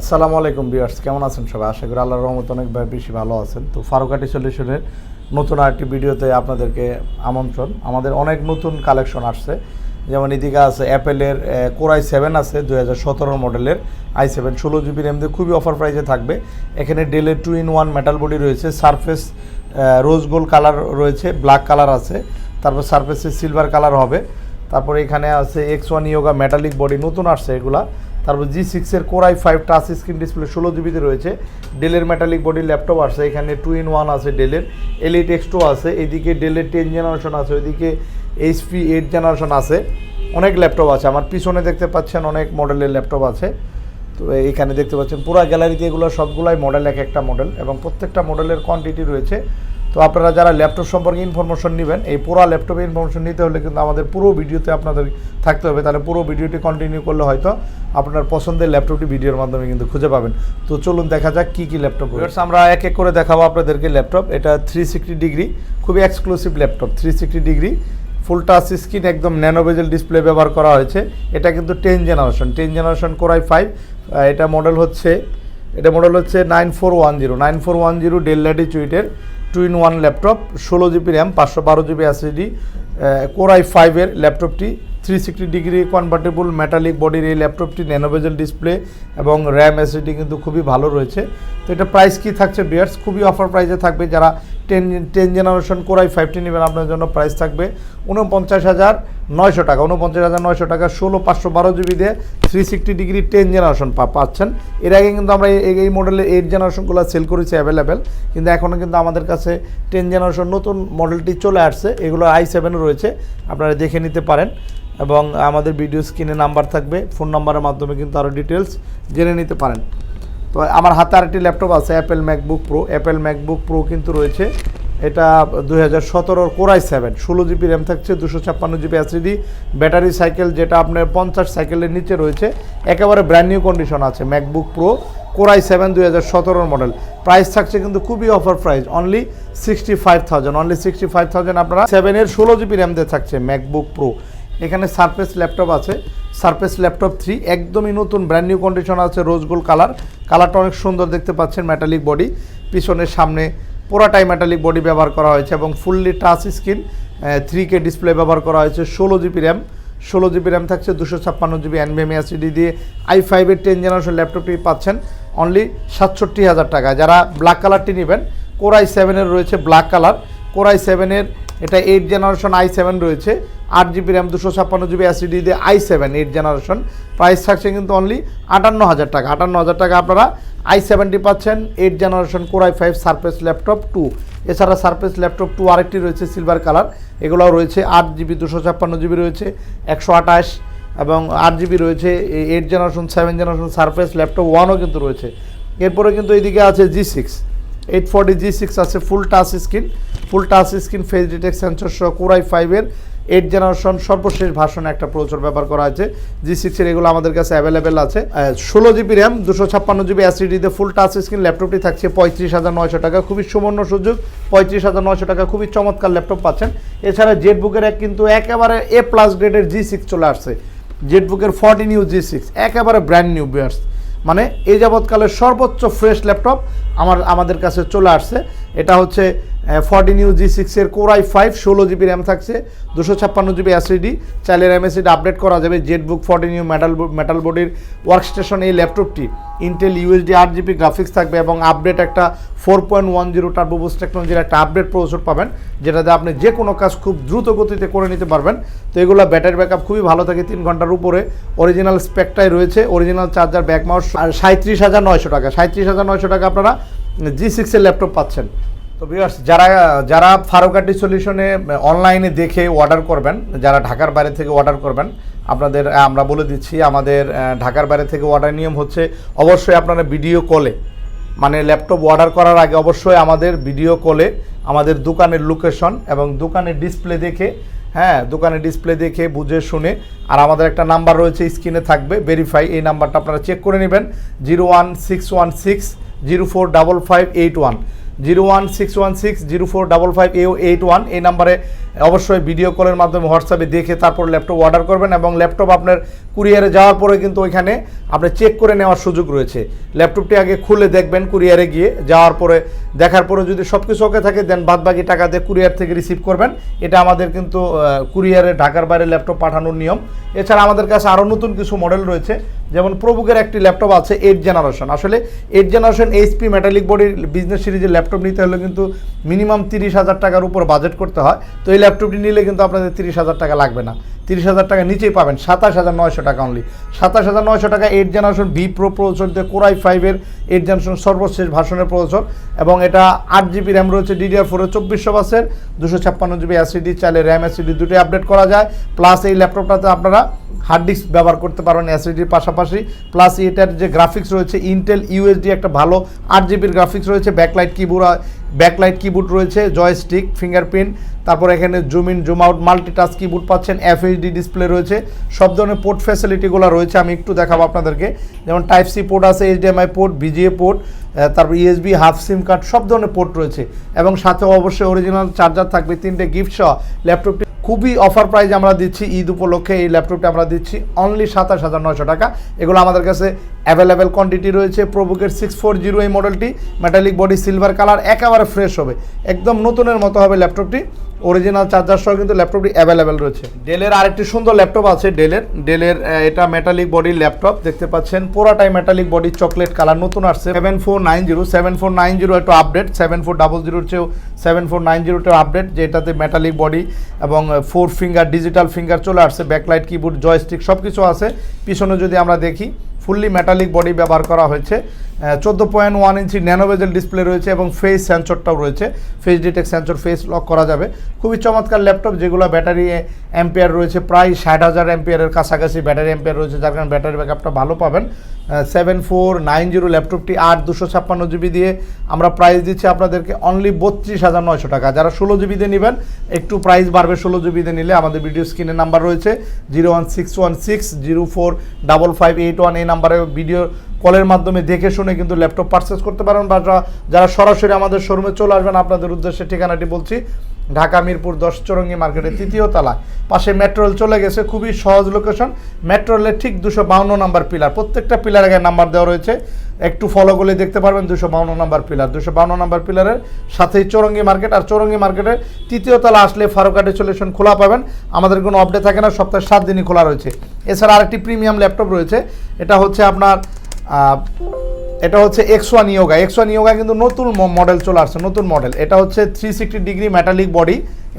আসসালামু আলাইকুম বিয়ার্স কেমন আছেন সবাই? আশা করি আল্লাহর রহমত অনেক বেশি ভালো আছেন। তো ফারুকাটি সলিউশনের নতুন আরেকটি ভিডিওতে আপনাদেরকে আমন্ত্রণ। আমাদের অনেক নতুন কালেকশন আসছে। যেমন এদিকে আছে অ্যাপেলের কোরাই সেভেন আছে দু হাজার সতেরো মডেলের আই সেভেন। ষোলো জিবি র্যাম দিয়ে খুবই অফার প্রাইসে থাকবে। এখানে ডেলের two in one metal body রয়েছে সারফেস রোজ গোল্ড কালার রয়েছে ব্ল্যাক কালার আছে। তারপর সারফেসে সিলভার কালার হবে। তারপর এখানে আছে X one Yoga metallic body নতুন আসছে এগুলা। তারপর জি সিক্সের core i five touch screen display ষোলো জিবিতে রয়েছে। ডেলের মেটালিক বডি ল্যাপটপ আছে এখানে টু ইন ওয়ান আছে ডেলের এলিট এক্স টু আছে, এদিকে ডেলের টেন জেনারেশন আছে, ওইদিকে এইচপি এইট জেনারেশন আছে। অনেক ল্যাপটপ আছে, আমার পিছনে দেখতে পাচ্ছেন অনেক মডেলের ল্যাপটপ আছে। তো এখানে দেখতে পাচ্ছেন পুরো গ্যালারিতে এগুলো সবগুলাই মডেল এক একটা মডেল এবং প্রত্যেকটা মডেলের কোয়ান্টিটি রয়েছে। তো আপনারা যারা ল্যাপটপ সম্পর্কে ইনফরমেশন নেবেন, এই পুরো ল্যাপটপে ইনফরমেশন নিতে হলে কিন্তু আমাদের পুরো ভিডিওতে আপনাদের থাকতে হবে। তাহলে পুরো ভিডিওটি কন্টিনিউ করলে হয়তো আপনার পছন্দের ল্যাপটপটি ভিডিওর মাধ্যমে কিন্তু খুঁজে পাবেন। তো চলুন দেখা যাক কী কী ল্যাপটপ আমরা এক এক করে দেখাবো আপনাদেরকে ল্যাপটপ। এটা থ্রি সিক্সটি ডিগ্রি খুবই exclusive laptop three sixty degree full touch screen একদম ন্যানোভেজেল ডিসপ্লে ব্যবহার করা হয়েছে। এটা কিন্তু ten generation ten generation core i five এটা মডেল হচ্ছে, এটা মডেল হচ্ছে nine four one zero nine four one zero Dell ল্যাটিচুইটের two in one laptop ষোলো জিবি র্যাম পাঁচশো বারো জিবি এসএসডি কোরাই ফাইভের ল্যাপটপটি three sixty degree convertible metallic বডির এই ল্যাপটপটি ন্যানোভেজেল ডিসপ্লে এবং র্যাম এসএসডি কিন্তু খুবই ভালো রয়েছে। তো এটা প্রাইস কী থাকছে বিয়ার্স খুবই অফার প্রাইসে থাকবে। যারা ten ten generation core i ফাইভটি নেবেন, আপনার জন্য প্রাইস থাকবে উনপঞ্চাশ হাজার নয়শো টাকা। উনপঞ্চাশ হাজার নয়শো টাকা, ষোলো, পাঁচশো, বারো জিবি দিয়ে three sixty degree ten generation পাচ্ছেন। এর আগে কিন্তু আমরা এই এই মডেলের এইট জেনারেশনগুলো সেল করেছি অ্যাভেলেবেল কিন্তু এখনও কিন্তু আমাদের কাছে টেন জেনারেশন নতুন মডেলটি চলে আসছে। এগুলো আই সেভেনও রয়েছে, আপনারা দেখে নিতে পারেন। এবং আমাদের ভিডিও স্ক্রিনে নাম্বার থাকবে ফোন নাম্বারের মাধ্যমে কিন্তু আরও ডিটেলস জেনে নিতে পারেন। তো আমার হাতে আরেকটি ল্যাপটপ আছে Apple MacBook Pro Apple MacBook Pro কিন্তু রয়েছে। এটা দুই হাজার সতেরোর কোরাই সেভেন ষোলো জিবি র্যাম থাকছে, দুশো ছাপ্পান্ন জিবি অ্যাসিডি ব্যাটারি সাইকেল যেটা আপনার পঞ্চাশ সাইকেলের নিচে রয়েছে। একেবারে ব্র্যান্ড নিউ কন্ডিশন আছে MacBook Pro core i seven দুই হাজার সতেরোর মডেল প্রাইস থাকছে কিন্তু খুবই offer price only sixty five thousand only sixty five thousand আপনারা সেভেনের ষোলো জিবি র্যাম দিয়ে থাকছে ম্যাকবুক প্রো এখানে সারফেস ল্যাপটপ আছে। সারফেস ল্যাপটপ থ্রি একদমই নতুন ব্র্যান্ড নিউ কন্ডিশন আছে রোজ গোল্ড কালার কালারটা অনেক সুন্দর দেখতে পাচ্ছেন মেটালিক বডি পিছনের সামনে পুরাটাই মেটালিক বডি ব্যবহার করা হয়েছে এবং fully touch screen three K display ব্যবহার করা হয়েছে, ষোলো জিবি র্যাম ষোলো জিবি র্যাম থাকছে, দুশো ছাপ্পান্ন জিবি এনভিএম এসিডি দিয়ে। আই ফাইভের টেন জেনারেশন ল্যাপটপটি পাচ্ছেন অনলি সাতষট্টি হাজার টাকা যারা ব্ল্যাক কালারটি নেবেন কোরাই সেভেনের রয়েছে ব্ল্যাক কালার কোরাই সেভেনের এটা এইট জেনারেশন আই সেভেন রয়েছে, আট জিবি র্যাম দুশো ছাপ্পান্ন জিবি অ্যাসিডি দিয়ে I seven eight generation price থাকছে কিন্তু অনলি আটান্ন হাজার টাকা। আটান্ন হাজার টাকা আপনারা আই সেভেনটি পাচ্ছেন eight generation core i five Surface laptop two এছাড়া সারফেস ল্যাপটপ টু আরেকটি রয়েছে সিলভার কালার এগুলোও রয়েছে, আট জিবি দুশো ছাপ্পান্ন জিবি রয়েছে, একশো আঠাশ। এবং আট জিবি রয়েছে eight generation seven generation Surface laptop ওয়ানও কিন্তু রয়েছে। এরপরে কিন্তু এইদিকে আছে G six eight forty G six আছে full touch screen full touch screen face detect sensor সহ কোরাই ফাইভের এইট জেনারেশন সর্বশেষ ভাষণে একটা প্রচুর ব্যবহার করা আছে। জি সিক্সের এগুলো আমাদের কাছে অ্যাভেলেবেল আছে। ষোলো জিবি র্যাম দুশো ছাপ্পান্ন জিবি অ্যাসিডিতে ফুল টাচ স্ক্রিন ল্যাপটপটি থাকছে পঁয়ত্রিশ হাজার নয়শো টাকা, খুবই সুবর্ণ সুযোগ। পঁয়ত্রিশ হাজার নয়শো টাকা, খুবই চমৎকার ল্যাপটপ পাচ্ছেন। এছাড়া জেট বুকের এক কিন্তু একেবারে এ প্লাস গ্রেডের জি সিক্স চলে আসছে। জেট বুকের ফর্টি নিউ জি সিক্স একেবারে ব্র্যান্ড নিউ বিয়ার্স মানে এই যাবৎকালের সর্বোচ্চ ফ্রেশ ল্যাপটপ আমার, আমাদের কাছে চলে আসছে। এটা হচ্ছে ফর্টি নিউ জি সিক্সের কোরাই ফাইভ ষোলো জিবি র্যাম থাকছে, দুশো ছাপ্পান্ন জিবি অ্যাসিডি চাইলে র্যাম এসিডি আপডেট করা যাবে। Z book forty new metal metal বডির ওয়ার্কস্টেশন এই ল্যাপটপটি ইন্টেল ইউএসডি আট জিবি গ্রাফিক্স থাকবে এবং আপডেট একটা four point one zero turbo boost টেকনোলজির একটা আপডেট প্রসেসর পাবেন, যেটাতে আপনি যে কোনো কাজ খুব দ্রুত গতিতে করে নিতে পারবেন। তো এগুলো ব্যাটারি ব্যাকআপ খুবই ভালো থাকে তিন ঘণ্টার উপরে। অরিজিনাল স্পেকটাই রয়েছে অরিজিনাল চার্জার ব্যাক মাউস আর সাঁত্রিশ হাজার নয়শো টাকা। সাঁত্রিশ হাজার নয়শো টাকা আপনারা জি সিক্সের ল্যাপটপ পাচ্ছেন। তো ভিউয়ার্স যারা যারা ফারুকাটি সলিউশনে অনলাইনে দেখে অর্ডার করবেন, যারা ঢাকার বাইরে থেকে অর্ডার করবেন আপনাদের আমরা বলে দিচ্ছি, আমাদের ঢাকার বাইরে থেকে অর্ডার নিয়ম হচ্ছে অবশ্যই আপনারা ভিডিও কলে মানে ল্যাপটপ অর্ডার করার আগে অবশ্যই আমাদের ভিডিও কলে আমাদের দোকানের লোকেশন এবং দোকানের ডিসপ্লে দেখে হ্যাঁ দোকানের ডিসপ্লে দেখে বুঝে শুনে, আর আমাদের একটা নাম্বার রয়েছে স্ক্রিনে থাকবে ভেরিফাই এই নাম্বারটা আপনারা চেক করে নেবেন zero one six one six zero four double five eight one zero one six one six zero four double five eight one এই নাম্বারে অবশ্যই ভিডিও কলের মাধ্যমে হোয়াটসঅ্যাপে দেখে তারপর ল্যাপটপ অর্ডার করবেন এবং ল্যাপটপ আপনার কুরিয়ারে যাওয়ার পরে কিন্তু ওইখানে আপনি চেক করে নেওয়ার সুযোগ রয়েছে। ল্যাপটপটি আগে খুলে দেখবেন কুরিয়ারে গিয়ে, যাওয়ার পরে দেখার পরে যদি সব কিছু ওকে থাকে দেন বাদ বাকি টাকা দিয়ে কুরিয়ার থেকে রিসিভ করবেন। এটা আমাদের কিন্তু কুরিয়ারে ঢাকার বাইরে ল্যাপটপ পাঠানোর নিয়ম। এছাড়া আমাদের কাছে আরও নতুন কিছু মডেল রয়েছে, যেমন প্রবুকের একটি ল্যাপটপ আছে এইট জেনারেশন আসলে এইট জেনারেশন এইচপি মেটালিক বডির বিজনেস সিরিজের ল্যাপটপ নিতে হলে কিন্তু মিনিমাম তিরিশ হাজার টাকার উপর বাজেট করতে হয়। তো এই ল্যাপটপটি নিলে কিন্তু আপনাদের তিরিশ হাজার টাকা লাগবে না। তিরিশ হাজার টাকা নিচেই পাবেন, সাতাশ হাজার নয়শো টাকা অনলি সাতাশ হাজার নয়শো টাকা eight generation vPro processor দিয়ে কোরাই ফাইভের এইট জেনারেশন সর্বশেষ ভাষণের প্রসেসর এবং এটা আট জিবি র্যাম রয়েছে ডিডিআর ফোরের চব্বিশশো বাসের, দুশো ছাপ্পান্ন জিবি অ্যাসিডি চাইলে র্যাম অ্যাসিডি দুটোই আপডেট করা যায়। প্লাস এই ল্যাপটপটাতে আপনারা হার্ড ডিস্ক ব্যবহার করতে পারবেন অ্যাসিডির পাশাপাশি প্লাস এটার যে গ্রাফিক্স রয়েছে ইন্টেল ইউএসডি একটা ভালো আট জিবির গ্রাফিক্স রয়েছে ব্যাকলাইট কিবোর্ড ব্যাকলাইট কিবোর্ড রয়েছে জয়স্টিক ফিঙ্গারপ্রিন্ট তারপর এখানে zoom in zoom out multitask keyboard পাচ্ছেন এফএইচডি ডিসপ্লে রয়েছে, সব ধরনের পোর্ট ফ্যাসিলিটিগুলো রয়েছে, আমি একটু দেখাবো আপনাদেরকে। যেমন টাইপ সি পোর্ট আছে এইচডিএমআই পোর্ট বিজিএ পোর্ট তারপর ইএসবি হাফ সিম কার্ড সব ধরনের পোর্ট রয়েছে। এবং সাথে অবশ্যই অরিজিনাল চার্জার থাকবে, তিনটে গিফট সহ ল্যাপটপটি খুবই অফার প্রাইজ আমরা দিচ্ছি, ঈদ উপলক্ষে এই ল্যাপটপটা আমরা দিচ্ছি অনলি সাতাশ হাজার নয়শো টাকা। এগুলো আমাদের কাছে অ্যাভেলেবেল কোয়ান্টিটি রয়েছে প্রবুকের সিক্স ফোর জিরো এই মডেলটি মেটালিক বডি সিলভার কালার একেবারে ফ্রেশ হবে। একদম নতুনের মতো হবে ল্যাপটপটি অরিজিনাল চার্জার সহ কিন্তু ল্যাপটপটি অ্যাভেলেবেল রয়েছে। ডেলের আরেকটি সুন্দর ল্যাপটপ আছে ডেলের ডেলের এটা মেটালিক বডির ল্যাপটপ দেখতে পাচ্ছেন, পুরাটাই মেটালিক বডি চকলেট কালার নতুন আসছে। Seven four nine zero seven four nine zero একটু আপডেট সেভেন ফোর ডাবল জিরোর চেয়েও সেভেন ফোর নাইন জিরোটাও আপডেট যেটাতে মেটালিক বডি এবং ফোর ফিঙ্গার, ডিজিটাল ফিঙ্গার চলে আসছে, ব্যাকলাইট, কিবোর্ড, জয়স্টিক সব কিছু আছে। পিছনে যদি আমরা দেখি, ফুললি মেটালিক বডি ব্যবহার করা হয়েছে। চোদ্দ point one inch nano bezel display রয়েছে এবং ফেস সেন্সরটাও রয়েছে। Face detect sensor face lock করা যাবে। খুবই চমৎকার ল্যাপটপ যেগুলো ব্যাটারি অ্যাম্পিয়ার রয়েছে, প্রায় ষাট হাজার অ্যাম্পিয়ারের কাছাকাছি ব্যাটারি অ্যাম্পিয়ার রয়েছে, যার কারণে ব্যাটারি ব্যাকআপটা ভালো পাবেন। সেভেন ফোর নাইন জিরো ল্যাপটপটি আট দুশো ছাপ্পান্ন জিবি দিয়ে আমরা প্রাইস দিচ্ছি আপনাদেরকে অনলি বত্রিশ হাজার নয়শো টাকা। যারা ষোলো জিবি দিয়ে নেবেন একটু প্রাইস বাড়বে, ষোলো জিবিতে নিলে আমাদের ভিডিও স্ক্রিনে নাম্বার রয়েছে zero one six one six zero four double five eight one এই নাম্বারে ভিডিও কলের মাধ্যমে দেখে শুনে কিন্তু ল্যাপটপ পারচেস করতে পারেন। বা যারা সরাসরি আমাদের শোরুমে চলে আসবেন, আপনাদের উদ্দেশ্যে ঠিকানাটি বলছি ঢাকা মিরপুর দশ চরঙ্গি মার্কেটের তৃতীয় তলায় পাশে মেট্রো রেল চলে গেছে, খুবই সহজ লোকেশন মেট্রো রেলের ঠিক দুশো বাউন্ন নাম্বার পিলার প্রত্যেকটা পিলার আগে নাম্বার দেওয়া রয়েছে। একটু ফলো করলে দেখতে পারবেন দুশো বাউন্ন নাম্বার পিলার দুশো বাউন্ন নাম্বার পিলারের সাথেই চৌরঙ্গি মার্কেট আর চৌরঙ্গি মার্কেটের তৃতীয় তলা আসলে ফারুকাটে সলিউশন খোলা পাবেন। আমাদের কোনো আপডেট থাকে না, সপ্তাহে সাত দিনই খোলা রয়েছে। এছাড়া আরেকটি প্রিমিয়াম ল্যাপটপ রয়েছে। এটা হচ্ছে আপনার এটা হচ্ছে X one Yoga X Yoga কিন্তু নতুন মডেল চলে আসছে, নতুন মডেল এটা হচ্ছে three sixty degree metallic body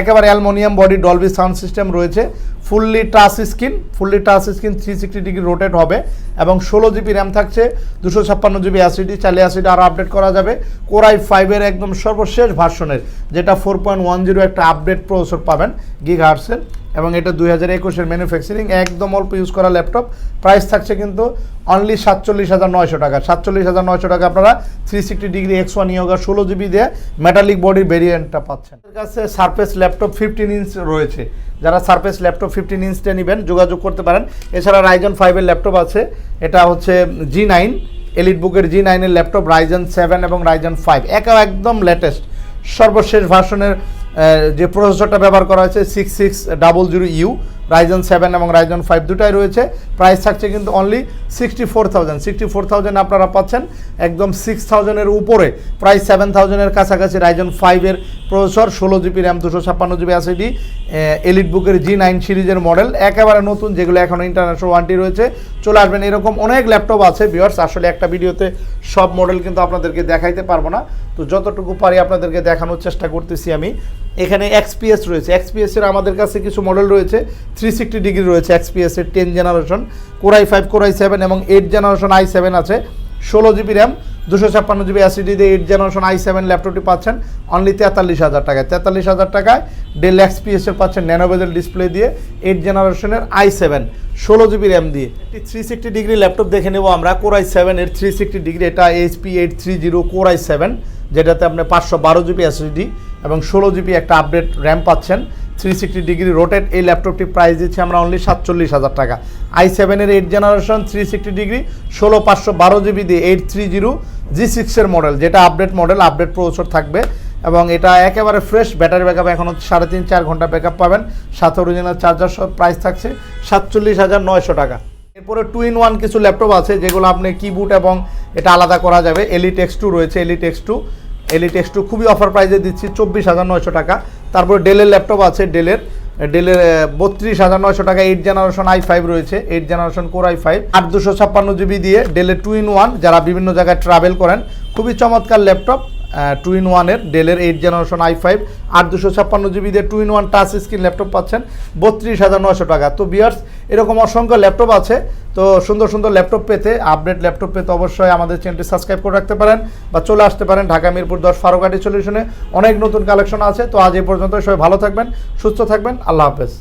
একেবারে aluminium body Dolby sound system রয়েছে। Fully touch screen fully touch screen three sixty degree rotate হবে এবং ষোলো জিবি র্যাম থাকছে, দুশো ছাপ্পান্ন জিবি অ্যাসিডি চাইলে অ্যাসিডি আরও আপডেট করা যাবে। কোরাই ফাইভের একদম সর্বশেষ ভার্সনের যেটা ফোর পয়েন্ট ওয়ান জিরো একটা আপডেট প্রসেসর পাবেন গিগ হার্সের এবং এটা দুই হাজার একুশের ম্যানুফ্যাকচারিং একদম অল্প ইউজ করা ল্যাপটপ প্রাইস থাকছে কিন্তু অনলি সাতচল্লিশ হাজার নয়শো টাকা। সাতচল্লিশ হাজার নয়শো টাকা আপনারা three sixty degree X one Yoga ষোলো জিবি দিয়ে মেটালিক বডির ভেরিয়েন্টটা পাচ্ছেন। কাছে সারফেস ল্যাপটপ ফিফটিন ইঞ্চ রয়েছে। যারা সারফেস ল্যাপটপ ফিফটিন ইঞ্চটা নেবেন, যোগাযোগ করতে পারেন। এছাড়া রাইজন ফাইভের ল্যাপটপ আছে। এটা হচ্ছে জি নাইন এলিট বুকের জি নাইনের ল্যাপটপ রাইজন সেভেন এবং রাইজন ফাইভ একা একদম লেটেস্ট সর্বশেষ ভার্সনের যে প্রসেসরটা ব্যবহার করা হয়েছে six six double zero U Ryzen seven এবং রাইজন ফাইভ দুটাই রয়েছে। প্রাইস থাকছে কিন্তু only sixty four thousand sixty four thousand আপনারা পাচ্ছেন। একদম সিক্স থাউজেন্ডের উপরে। প্রায় সেভেন থাউজেন্ডের কাছাকাছি রাইজন ফাইভের প্রসেসর ষোলো জিবি র্যাম দুশো ছাপ্পান্ন জিবি অ্যাসিডি এলিট বুকের জি নাইন সিরিজের মডেল একেবারে নতুন, যেগুলো এখনও ইন্টারন্যাশনাল ওয়ান্টি রয়েছে। চলে আসবেন, এরকম অনেক ল্যাপটপ আছে বিয়ার্স আসলে একটা ভিডিওতে সব মডেল কিন্তু আপনাদেরকে দেখাইতে পারব না। তো যতটুকু পারি আপনাদেরকে দেখানোর চেষ্টা করতেছি আমি। এখানে এক্সপিএস রয়েছে। এক্সপিএস এর আমাদের কাছে কিছু মডেল রয়েছে। থ্রি সিক্সটি ডিগ্রি রয়েছে এক্সপিএস এর ten generation core i five core i seven এবং এইট জেনারেশন আই সেভেন আছে। ষোলো জিবি র্যাম দুশো ছাপ্পান্ন জিবি অ্যাসিডি দিয়ে এইট জেনারেশন আই সেভেন ল্যাপটপটি পাচ্ছেন। অনলি তেতাল্লিশ হাজার টাকায়। তেতাল্লিশ হাজার টাকায় ডেল এক্সপিএস এর পাচ্ছেন ন্যানোভেজেল ডিসপ্লে দিয়ে এইট জেনারেশনের আই সেভেন ষোলো জিবি র্যাম দিয়ে। একটি থ্রি সিক্সটি ডিগ্রি ল্যাপটপ দেখে নেব আমরা। কোরাই সেভেনের থ্রি সিক্সটি ডিগ্রি এটা HP eight three zero core i seven যেটাতে আপনি পাঁচশো বারো জিবি এসএসডি এবং ষোলো জিবি একটা আপডেট র্যাম পাচ্ছেন। থ্রি সিক্সটি ডিগ্রি রোটেট এই ল্যাপটপটি প্রাইস দিচ্ছি আমরা অনলি সাতচল্লিশ হাজার টাকা। আই সেভেনের eight generation three sixty degree ষোলো পাঁচশো বারো জিবি দিয়ে এইট থ্রি জিরো জি সিক্সের মডেল যেটা আপডেট মডেল আপডেট প্রসেসর থাকবে এবং এটা একেবারে ফ্রেশ ব্যাটারি ব্যাকআপ এখন সাড়ে তিন চার ঘণ্টা ব্যাকআপ পাবেন। সাথে অরিজিনাল চার্জার সহ প্রাইস থাকছে সাতচল্লিশ হাজার নয়শো টাকা। এরপরে টু ইন ওয়ান কিছু ল্যাপটপ আছে, যেগুলো আপনি কিবোর্ড এবং এটা আলাদা করা যাবে। এলিট এক্স টু রয়েছে Elite X two Elite X two খুবই অফার প্রাইজে দিচ্ছি, চব্বিশ হাজার নয়শো টাকা। তারপরে ডেলের ল্যাপটপ আছে ডেলের ডেলের বত্রিশ হাজার নয়শো টাকা এইট জেনারেশন আই ফাইভ রয়েছে eight generation core I five আট দুশো ছাপ্পান্ন জিবি দিয়ে ডেলের টু ইন ওয়ান যারা বিভিন্ন জায়গায় ট্রাভেল করেন, খুবই চমৎকার ল্যাপটপ টু ইন ওয়ানের ডেলের এইট জেনারেশন আই ফাইভ আট দুশো ছাপ্পান্ন জিবি দিয়ে two in one touch screen laptop পাচ্ছেন, বত্রিশ হাজার নয়শো টাকা। তো বিয়ার্স এরকম অসংখ্য ল্যাপটপ আছে, তো সুন্দর সুন্দর ল্যাপটপ পেতে আপডেট ল্যাপটপ পেতে অবশ্যই আমাদের চ্যানেলটি সাবস্ক্রাইব করে রাখতে পারেন বা চলে আসতে পারেন ঢাকা মিরপুর দশ ফারুকাটি সলিউশনে অনেক নতুন কালেকশন আছে, তো আজ এই পর্যন্ত সবাই ভালো থাকবেন, সুস্থ থাকবেন, আল্লাহ হাফেজ।